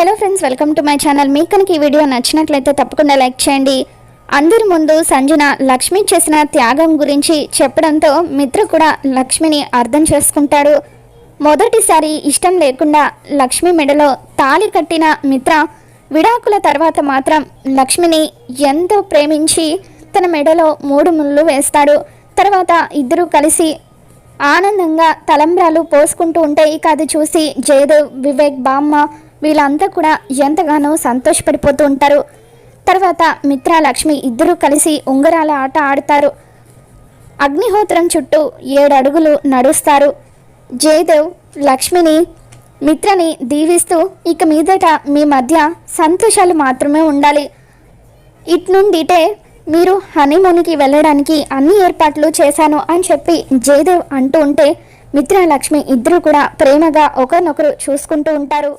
Hello friends welcome to my channel మీకు కనుక ఈ వీడియో నచ్చినట్లయితే తప్పకుండా లైక్ చేయండి. అందరి ముందు సంజన లక్ష్మి చేసిన త్యాగం గురించి చెప్పడంతో మిత్ర కూడా లక్ష్మిని అర్థం చేసుకుంటాడు. మొదటిసారి ఇష్టం లేకుండా లక్ష్మి మెడలో తాళి కట్టిన మిత్ర విడాకుల తర్వాత మాత్రం లక్ష్మిని ఎంతో ప్రేమించి తన మెడలో మూడు ముళ్ళు వేస్తాడు. తర్వాత ఇద్దరూ కలిసి ఆనందంగా తలంబ్రాలు పోసుకుంటూ ఉంటే ఇక అది చూసి జయదేవ్ వివేక్ బామ్మ వీళ్ళంతా కూడా ఎంతగానో సంతోషపడిపోతూ ఉంటారు. తర్వాత మిత్ర లక్ష్మి ఇద్దరూ కలిసి ఉంగరాల ఆట ఆడతారు. అగ్నిహోత్రం చుట్టూ ఏడు అడుగులు నడుస్తారు. జయదేవ్ లక్ష్మిని మిత్రని దీవిస్తూ ఇక మీదట మీ మధ్య సంతోషాలు మాత్రమే ఉండాలి. ఇటు నుండిటే మీరు హనీమూన్కి వెళ్ళడానికి అన్ని ఏర్పాట్లు చేశాను అని చెప్పి జయదేవ్ అంటూ ఉంటే మిత్ర లక్ష్మి ఇద్దరు కూడా ప్రేమగా ఒకరినొకరు చూసుకుంటూ ఉంటారు.